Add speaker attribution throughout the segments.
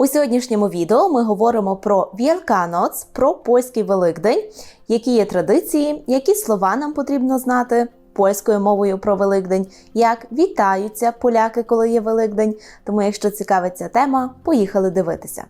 Speaker 1: У сьогоднішньому відео ми говоримо про Вілканоц, про польський Великдень, які є традиції, які слова нам потрібно знати польською мовою про Великдень, як вітаються поляки, коли є Великдень. Тому, якщо цікавить ця тема, поїхали дивитися.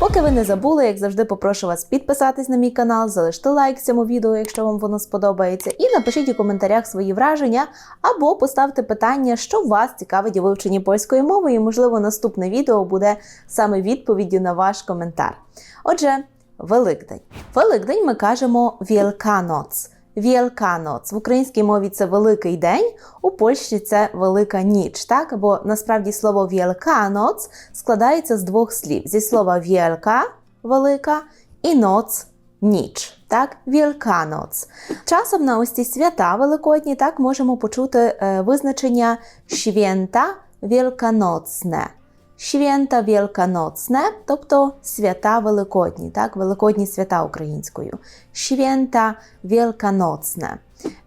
Speaker 1: Поки ви не забули, як завжди, попрошу вас підписатись на мій канал, залишити лайк цьому відео, якщо вам воно сподобається, і напишіть у коментарях свої враження або поставте питання, що вас цікавить у вивченні польської мови, і, можливо, наступне відео буде саме відповіддю на ваш коментар. Отже, Великдень. Великдень ми кажемо Вілканоц. Вілканоц. В українській мові це великий день, у Польщі це велика ніч. Так? Бо насправді слово Вілканоц складається з двох слів: зі слова вєлка велика і ноц ніч. Так, Вілканоц. Часом на ось ці свята великодні так можемо почути е, визначення święta wielkanocne. Święta Wielkanocne, тобто свята Великодні, так, Великодні свята українською. Święta Wielkanocne.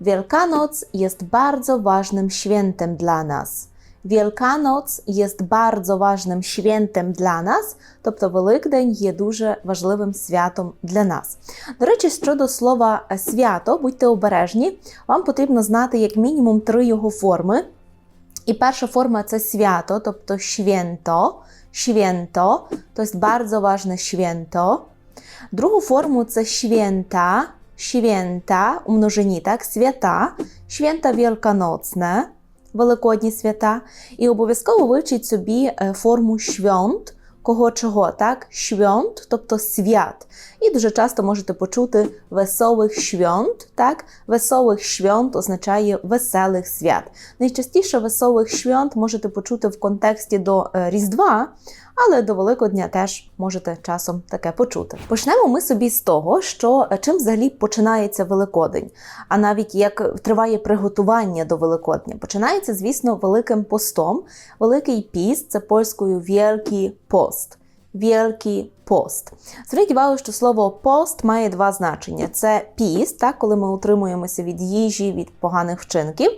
Speaker 1: Wielkanoc jest bardzo ważnym świętem dla nas. Wielkanoc jest bardzo ważnym świętem для нас, тобто Великдень є дуже важливим святом для нас. До речі, щодо слова свято, будьте обережні, вам потрібно знати як мінімум три його форми. І перша форма це свято, тобто święto, święto, to jest bardzo ważne święto. Другу форму це święta, święta у множині, так, свята, święta wielkanocne, великодні свята. І обов'язково вивчіть собі е, форму świąt, кого чого, так? Швьонт, тобто свят. І дуже часто можете почути веселих швьонт, так? Веселих швьонт означає веселих свят. Найчастіше веселих швьонт можете почути в контексті до е, Різдва, але до Великодня теж можете часом таке почути. Почнемо ми собі з того, що е, чим взагалі починається Великодень, а навіть як триває приготування до Великодня. Починається, звісно, Великим постом. Великий піст це польською Wielki пост. Wielki пост. Зверніть увагу, що слово пост має два значення: це піст, так, коли ми утримуємося від їжі, від поганих вчинків.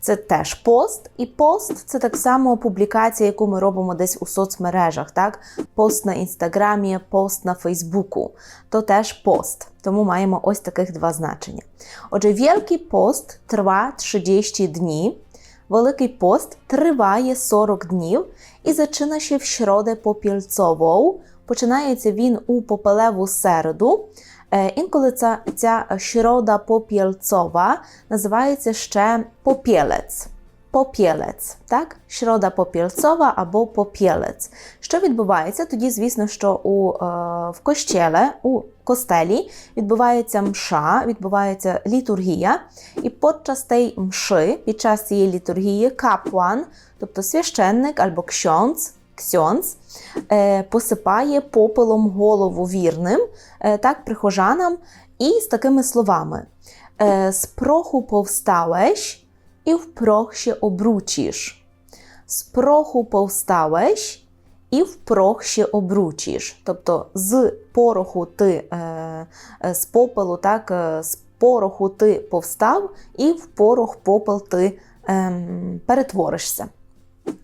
Speaker 1: Це теж пост, і пост це так само публікація, яку ми робимо десь у соцмережах. Так? Пост на інстаграмі, пост на Фейсбуку. То теж пост. Тому маємо ось таких два значення. Отже, Wielki пост триває 30 днів. Великий пост триває 40 днів і зачина się в środę попільцову. Починається він у попелеву середу. Е, Інколи ця, ця środa popielcowa називається ще попєлець. Попєлець, так? Środa popielcowa або попєлець. Що відбувається? Тоді, звісно, що у, е, в кощеле, у костелі відбувається мша, відбувається літургія, і подчас тієї мши, під час цієї літургії, капуан, тобто священник або ксьонц, ксьонц, е, посипає попелом голову вірним, е, так, прихожанам, і з такими словами: е, З проху повстałeś і в прох ще обручиш. З проху повстałeś і в прох ще обручиш. Тобто з пороху ти, з попелу, так, з пороху ти повстав, і в порох попел ти е, перетворишся.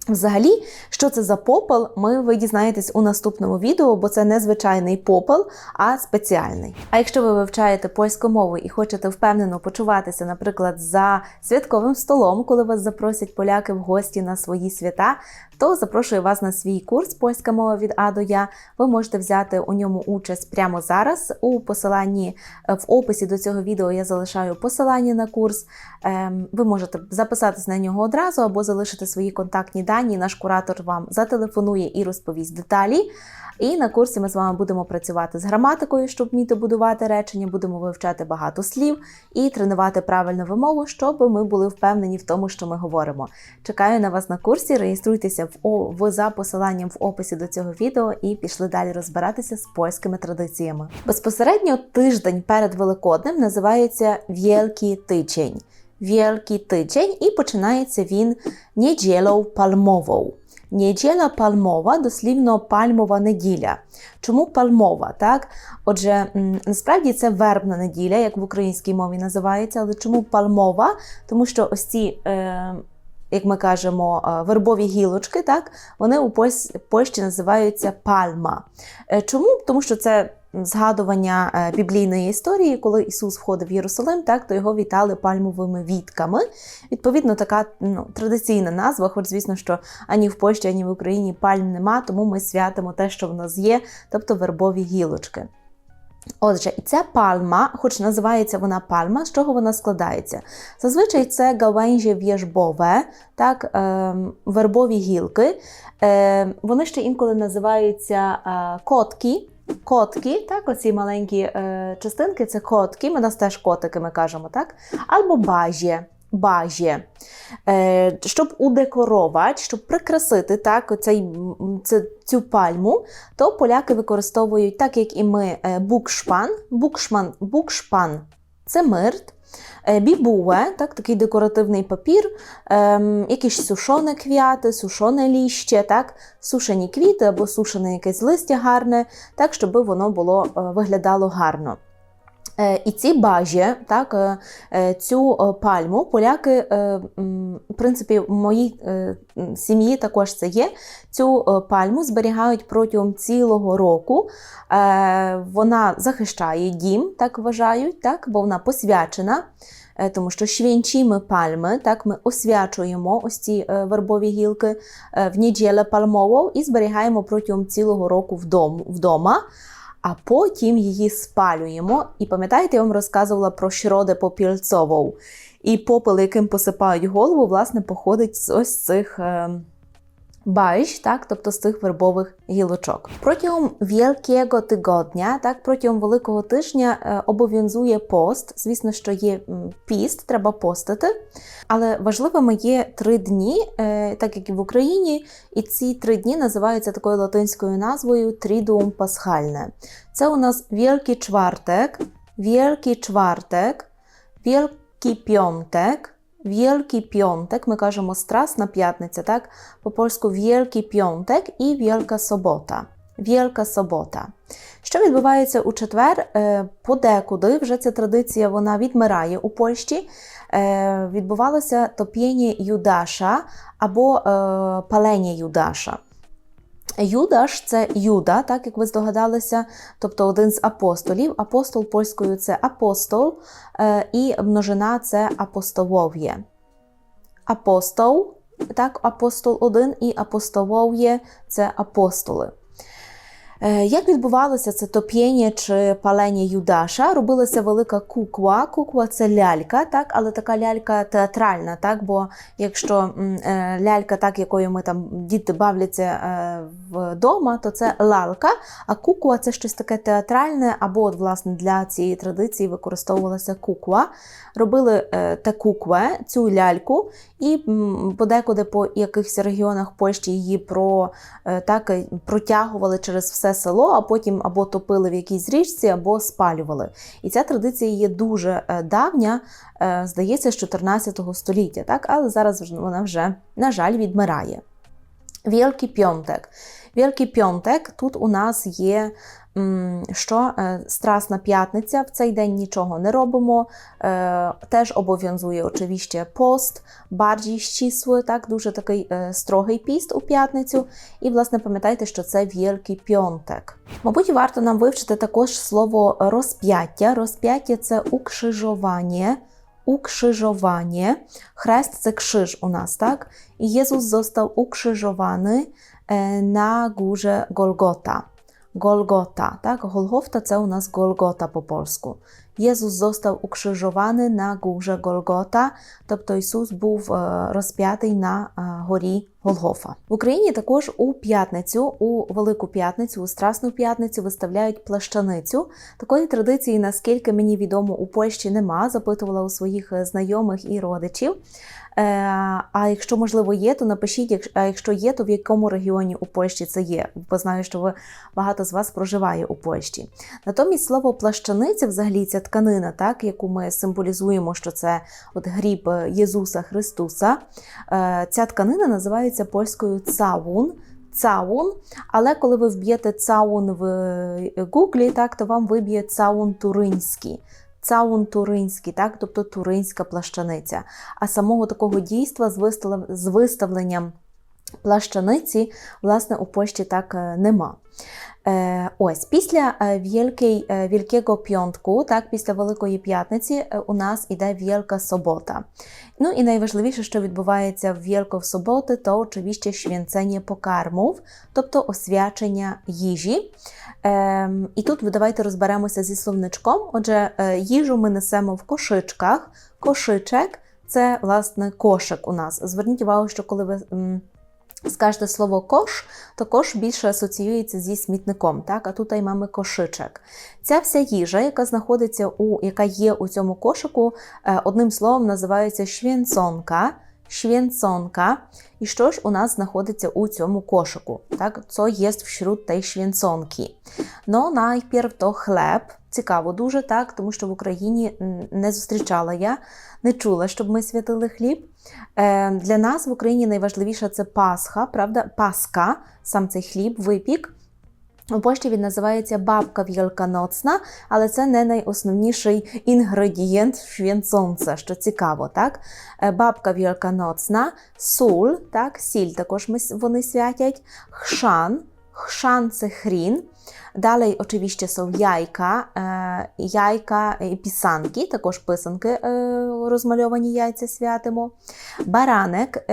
Speaker 1: Взагалі, що це за попел, ми ви дізнаєтесь у наступному відео, бо це не звичайний попел, а спеціальний. А якщо ви вивчаєте польську мову і хочете впевнено почуватися, наприклад, за святковим столом, коли вас запросять поляки в гості на свої свята, то запрошую вас на свій курс Польська мова від А до Я. Ви можете взяти у ньому участь прямо зараз. У посиланні в описі до цього відео я залишаю посилання на курс. Ем, Ви можете записатись на нього одразу або залишити свої контактні дані. Наш куратор вам зателефонує і розповість деталі. І на курсі ми з вами будемо працювати з граматикою, щоб вміти будувати речення, будемо вивчати багато слів і тренувати правильну вимову, щоб ми були впевнені в тому, що ми говоримо. Чекаю на вас на курсі. Реєструйтеся в, в за посиланням в описі до цього відео і пішли далі розбиратися з польськими традиціями. Безпосередньо тиждень перед Великоднем називається Вєлький тиждень. Wielki tydzień i починається він неділю пальмовою. Неділя пальмова, дослівно пальмова неділя. Чому пальмова? Так? Отже, насправді це вербна неділя, як в українській мові називається, але чому пальмова? Тому що ось ці. Е, як ми кажемо, е, вербові гілочки, так, вони у Польщі називаються пальма. Е, Чому? Тому що це згадування е, біблійної історії, коли Ісус входив в Єрусалим, так, то його вітали пальмовими вітками. Відповідно, така ну, традиційна назва, хоч звісно, що ані в Польщі, ані в Україні пальм нема, тому ми святимо те, що в нас є, тобто вербові гілочки. Отже, і ця пальма, хоч називається вона пальма, з чого вона складається? Зазвичай це гавенжі в'єжбове, так, е, вербові гілки. Е, вони ще інколи називаються е, котки. Котки, так, оці маленькі е, частинки це котки, ми нас теж котики кажемо, так? Або бажє. Бажє. Е, щоб удекорувати, щоб прикрасити так, оцей, це, цю пальму, то поляки використовують, так як і ми, е, букшпан. Букшман, букшпан це мирт. Е, Бібуе, так, такий декоративний папір, ем, якісь сушоне квіти, сушоне ліще, так, сушені квіти або сушене якесь листя гарне, так, щоб воно було, виглядало гарно. Е, І ці бажі, так, е, е, цю пальму поляки, в принципі, в моїй сім'ї також це є. Цю пальму зберігають протягом цілого року. Вона захищає дім, так вважають, так, бо вона посвячена. Тому що święcimy пальми, так ми освячуємо ось ці вербові гілки в неділю пальмову і зберігаємо протягом цілого року вдома а потім її спалюємо. І пам'ятаєте, я вам розказувала про шроди попільцову. І попел, яким посипають голову, власне, походить з ось цих. Е, Бач, так, тобто з цих вербових гілочок. Протягом Wielkiego тигодня, так, протягом Великого тижня е, обов'язує пост. Звісно, що є піст, треба постити. Але важливими є три дні, е, так як і в Україні, і ці три дні називаються такою латинською назвою Трідуум Пасхальне. Це у нас Wielki Czwartek, Wielki Czwartek, Wielki Piątek, Wielki Piątek, ми кажемо Страсна п'ятниця, так? По-польську Wielki Piątek і Wielka Sobota. Wielka Sobota. Що відбувається у четвер? Подекуди вже ця традиція вона відмирає у Польщі. Відбувалося топ'єння Юдаша або палення Юдаша. Юдаш це Юда, так як ви здогадалися, тобто один з апостолів. Апостол польською це апостол, е, і множина це апостолов'є. Апостол, так, апостол один і апостолов'є це апостоли. Е, Як відбувалося це топ'єння чи палення Юдаша? Робилася велика кукла. Кукла це лялька, так, але така лялька театральна, так, бо якщо е, лялька, так, якою ми там діти бавляться е, вдома, то це лалка, а кукла це щось таке театральне, або от, власне для цієї традиції використовувалася кукла. Робили е, те кукле, цю ляльку, і подекуди по якихось регіонах Польщі її про, так, протягували через все село, а потім або топили в якійсь річці, або спалювали. І ця традиція є дуже е, давня, е, здається, з 14 століття, так? але зараз вона вже, на жаль, відмирає. Wielki Piątek. Wielki Piątek тут у нас є що е, Страсна п'ятниця. В цей день нічого не робимо. Е, Теж обов'язує очевидно пост, bardziej ścisły, так, дуже такий е, строгий піст у п'ятницю. І, власне, пам'ятайте, що це Wielki Piątek. Мабуть, варто нам вивчити також слово розп'яття. Розп'яття це укрzyżowanie. Ukrzyżowanie. Chrzest це krzyż u nas, tak? I Jezus został ukrzyżowany e, na górze Golgota. Golgota, tak? Golgota це у нас Golgota по polsku. Jezus został ukrzyżowany na górze Golgota, тобто Ісус був е, розп'ятий на е, горі Голгофа. В Україні також у п'ятницю, у Велику п'ятницю, у Страсну п'ятницю виставляють плащаницю. Такої традиції, наскільки мені відомо, у Польщі нема. Запитувала у своїх е, знайомих і родичів. Е, А якщо можливо є, то напишіть, а якщо є, то в якому регіоні у Польщі це є. Бо знаю, що ви багато з вас проживає у Польщі. Натомість слово плащаниця, взагалі ця тканина, так, яку ми символізуємо, що це от гріб е, Єзуса Христуса. Ця тканина називається називається польською цаун. Цаун, але коли ви вб'єте цаун в е, Гуглі, так, то вам виб'є цаун туринський. Цаун туринський, так, тобто туринська плащаниця. А самого такого дійства з, вистав... з виставленням плащаниці, власне, у Польщі так е, нема. Е, ось після е, Wielkiej, е, так, після Великої П'ятниці, у нас іде Wielka Собота. Ну і найважливіше, що відбувається в Wielką Соботи, то очевидно święcenie pokarmów, тобто освячення їжі. Ем, і тут давайте розберемося зі словничком. Отже, їжу ми несемо в кошичках. Кошичек це власне кошик у нас. Зверніть увагу, що коли ви. Скажете слово кош, то кош більше асоціюється зі смітником, так? а тут і маємо кошичок. Ця вся їжа, яка знаходиться у яка є у цьому кошику, е, одним словом називається швєнцонка. Швєнцонка. І що ж у нас знаходиться у цьому кошику? Так? Що є вśród tej швєнцонки? Ну, найперв то хлеб. Цікаво дуже, так, тому що в Україні не зустрічала я, не чула, щоб ми святили хліб. Е, Для нас в Україні найважливіше це Пасха, правда? Паска, сам цей хліб, випік. У Польщі він називається бабка вілканоцна, але це не найосновніший інгредієнт в швєнцонце, що цікаво, так? Е, Бабка вілканоцна, суль, так, сіль також вони святять, хшан, це хрін. Dalej oczywiście są jajka, е, jajka і пісанки, також писанки розмальовані яйця святимо. Баранек,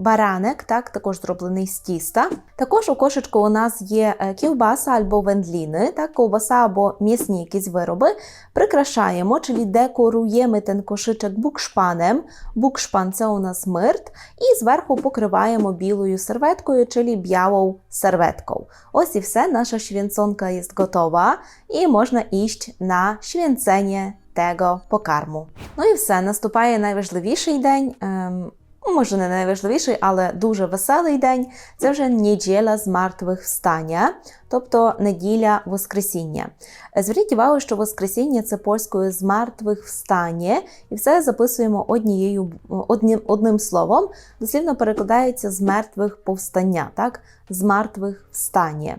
Speaker 1: баранек, так, також зроблений з тіста. Також у кошечку у нас є е, ківбаса або вендліни, так, ковбаса або м'ясні якісь вироби. Прикрашаємо, czyli декоруємо ten кошичок букшпанем. Букшпан це у нас мирт. І зверху покриваємо білою серветкою, czyli białą серветкою. Ось і все, наша święconka jest gotowa і можна іść на święcenie tego pokarmu. Ну і все, наступає найважливіший день. Ем, може, не найважливіший, але дуже веселий день. Це вже неділя з мертвих встання, тобто неділя Воскресіння. Зверніть увагу, що Воскресіння це польською з мертвих встання, і все записуємо однією одним, одним словом. Дослівно перекладається з мертвих повстання, так? З мертвих встання.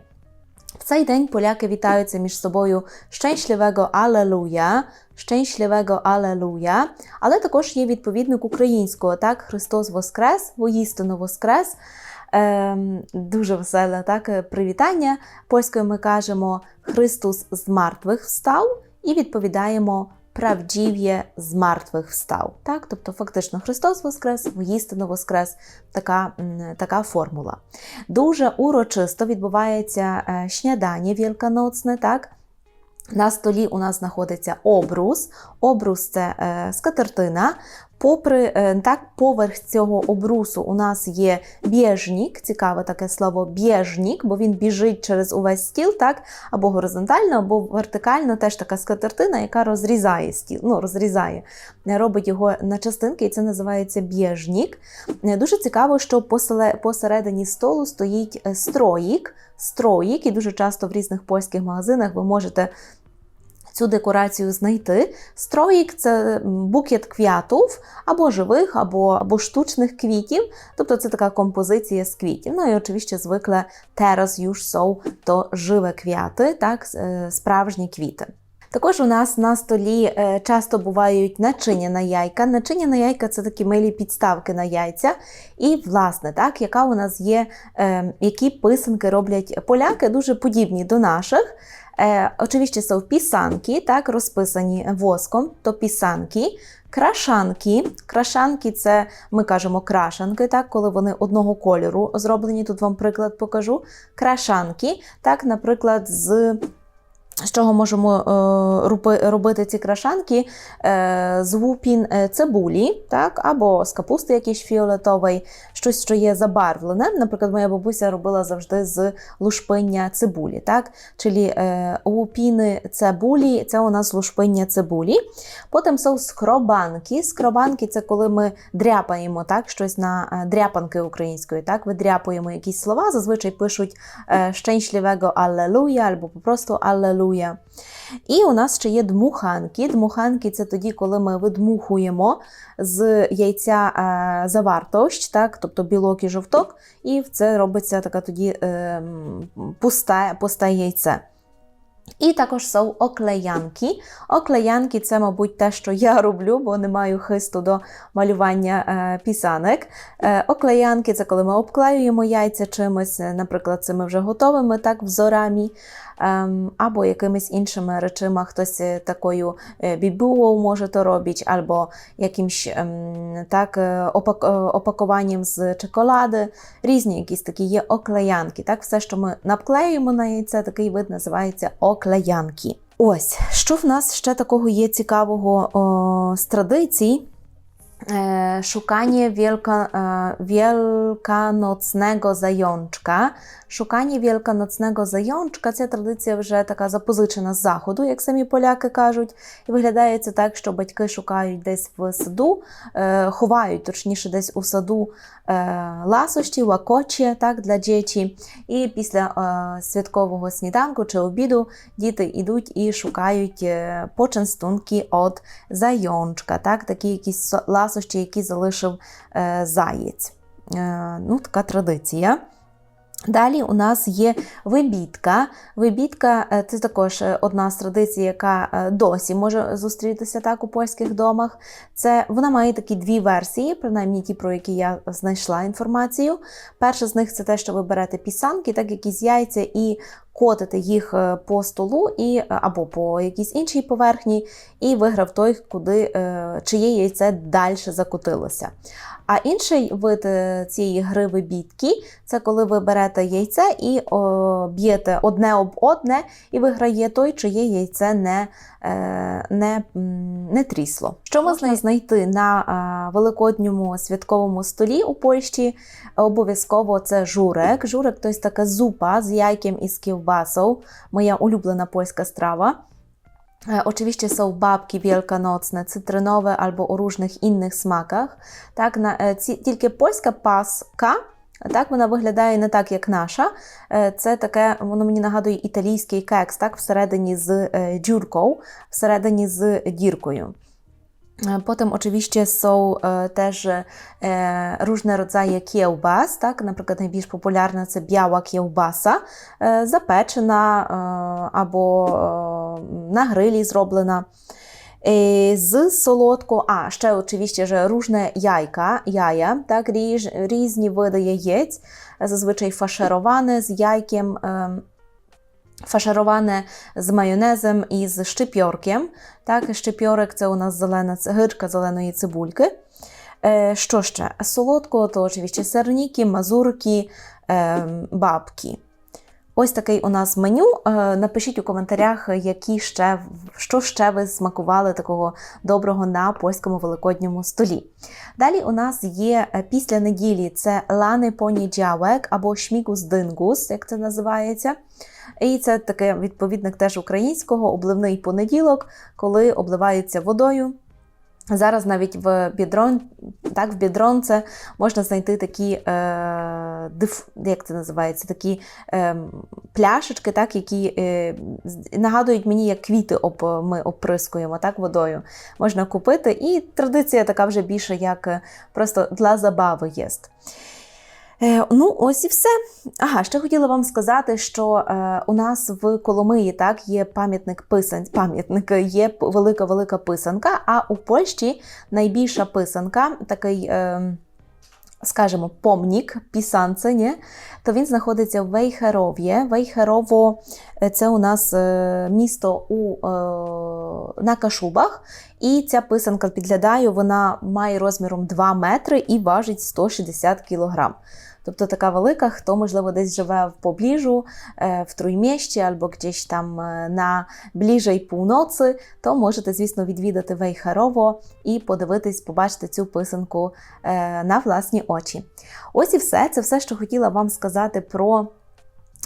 Speaker 1: В цей день поляки вітаються між собою щасливого Алелуя, щасливого Алелуя, але також є відповідник українського, так, Христос Воскрес, воїстину Воскрес. Ем, дуже веселе так, е, привітання. Польською ми кажемо Христос з мертвих встав і відповідаємо правдів'є з мертвих встав. Так? Тобто, фактично, Христос Воскрес, воїстину Воскрес, така, така формула. Дуже урочисто відбувається е, снідання вілканоцне, так? На столі у нас знаходиться обрус. Обрус це е, скатертина. Попри е, так, поверх цього обрусу у нас є біжнік, цікаве таке слово біжнік, бо він біжить через увесь стіл, так, або горизонтально, або вертикально, теж така скатертина, яка розрізає стіл, ну, розрізає, е, робить його на частинки, і це називається біжнік. Е, Дуже цікаво, що посередині столу стоїть строїк, строїк, і дуже часто в різних польських магазинах ви можете цю декорацію знайти. Строїк це букет квітів, або живих, або, або штучних квітів. Тобто це така композиція з квітів. Ну і очевидно, звикle teraz już są то живе квіти, так, е, справжні квіти. Також у нас на столі е, часто бувають начиння на яйка. Начиння на яйка це такі милі підставки на яйця. І, власне, так, яка у нас є, е, які писанки роблять поляки, дуже подібні до наших. E, oczywiście są pisanki, tak, розписані воском, то пісанки, крашанки. Крашанки це ми кажемо крашанки, так, коли вони одного кольору зроблені. Тут вам приклад покажу. Крашанки, так, наприклад, з. З чого можемо е, робити ці крашанки? Е, з лупін е, цибулі, так, або з капусти якісь фіолетової, щось, що є забарвлене. Наприклад, моя бабуся робила завжди з лушпиння цибулі. Так? Е, лупіни цибулі це у нас лушпиння цибулі. Потім są скробанки. Скробанки це коли ми дряпаємо так, щось на дряпанки української. Так? Видряпуємо якісь слова, зазвичай пишуть щасливого Аллилуйя або просто Аллилуйя. Малює. І у нас ще є дмуханки. Дмуханки це тоді, коли ми видмухуємо з яйця е, завартощ, так, тобто білок і жовток, і це робиться така тоді е, пусте, пусте яйце. І також są оклеянки. Оклеянки це, мабуть, те, що я роблю, бо не маю хисту до малювання е, пісанок. Е, оклеянки це коли ми обклеюємо яйця чимось, е, наприклад, цими вже готовими, так, взорами, ем, або якимись іншими речима, хтось е, такою е, може то робити, або якимсь ем, так, е, опак, е, опакуванням з чоколади. Різні якісь такі є оклеянки. Так, все, що ми наклеюємо на яйце, такий вид називається оклеянки. Ось, що в нас ще такого є цікавого о, з традицій. E, Szukanie wielka, e, wielkanocnego zajączka. Szukanie wielkanocnego zajączka це традиція вже така запозичена з заходу, як самі поляки кажуть. І виглядає це так, що батьки шукають десь в саду, е, ховають, точніше, десь у саду е, ласощі, лакочі так, для дітей. І після е, святкового сніданку чи обіду діти йдуть і шукають е, почастунки від зайончка, так, такі якісь со- ласощі, які залишив е, заєць. Е, ну, така традиція. Далі у нас є вибітка. Вибітка е, це також одна з традицій, яка досі може зустрітися так у польських домах. Це вона має такі дві версії, принаймні ті, про які я знайшла інформацію. Перша з них це те, що ви берете пісанки, так якісь яйця, і котите їх е, по столу і, е, або по якійсь іншій поверхні, і виграв той, куди е, чиє яйце далі закотилося. А інший вид цієї гри вибітки це коли ви берете яйце і б'єте одне об одне, і виграє той, чиє яйце не, не, не трісло. Що можна знайти на великодньому святковому столі у Польщі? Обов'язково це. Журek to jest така зупа з яйком і з кiełbasą. Моя улюблена польська страва. E, Oczywiście są babki wielkanocne, cytrynowe albo o różnych innych smakach. На, е, ці, тільки польська паска, так, вона виглядає не так, як наша. Це таке, воно мені нагадує італійський кекс, так, всередині з dziurką, всередині з діркою. E, Potem oczywiście są e, też e, różne rodzaje kiełbas, tak? Наприклад, найбільш популярна це biała kiełbasa, e, запечена e, або e, на грилі зроблена. E, Z солодко, а ще oczywiście, że różne jajka, jaja, tak? Різні види яєць, зазвичай фашероване з яйkiem, e, фашероване з майонезом і з шчипьорkiem. Так, шчипьорик це у нас зелена гичка зеленої цибульки. Е, що ще? Солодкого, то oczywiście серніки, мазурки, е, бабки. Ось такий у нас меню. Е, Напишіть у коментарях, які ще, що ще ви смакували такого доброго на польському великодньому столі. Далі у нас є після неділі це лани понеділок або шмігус дингус, як це називається. І це таке відповідник теж українського обливний понеділок, коли обливаються водою. Зараз навіть в бідрон, так, в бідронце можна знайти такі, е, диф, як це називається, такі е, пляшечки, так, які е, нагадують мені, як квіти об, ми оприскуємо так, водою. Можна купити. І традиція така вже більше як е, просто для забави є. Е, ну, ось і все. Ага, ще хотіла вам сказати, що е, у нас в Коломиї так є пам'ятник писань, пам'ятник є велика велика писанка. А у Польщі найбільша писанка, такий, е, скажімо, помнік пісанце, ні? то він знаходиться в Вейхерові. Вейхерово е, це у нас е, місто у, е, на Кашубах. І ця писанка підглядаю, вона має розміром 2 метри і важить 160 кілограм. Тобто така велика, хто, можливо, десь живе в поближу, е, в Труймєщі або десь там е, на ближей півноці, то можете, звісно, відвідати Вейхарово і подивитись, побачити цю писанку е, на власні очі. Ось і все. Це все, що хотіла вам сказати про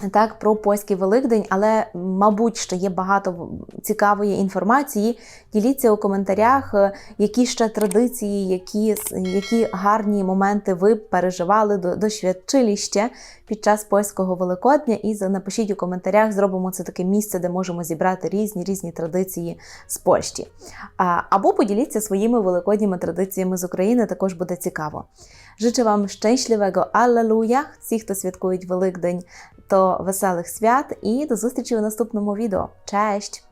Speaker 1: Так, про польський Великдень, але мабуть, що є багато цікавої інформації. Діліться у коментарях, е, які ще традиції, які, які гарні моменти ви переживали, до- досвідчили ще під час польського Великодня. І напишіть у коментарях, зробимо це таке місце, де можемо зібрати різні різні традиції з Польщі. Або поділіться своїми великодніми традиціями з України, також буде цікаво. Życzę Wam szczęśliwego Alleluja, всіх, хто святкують Великдень, то веселих свят і до зустрічі у наступному відео. Cześć!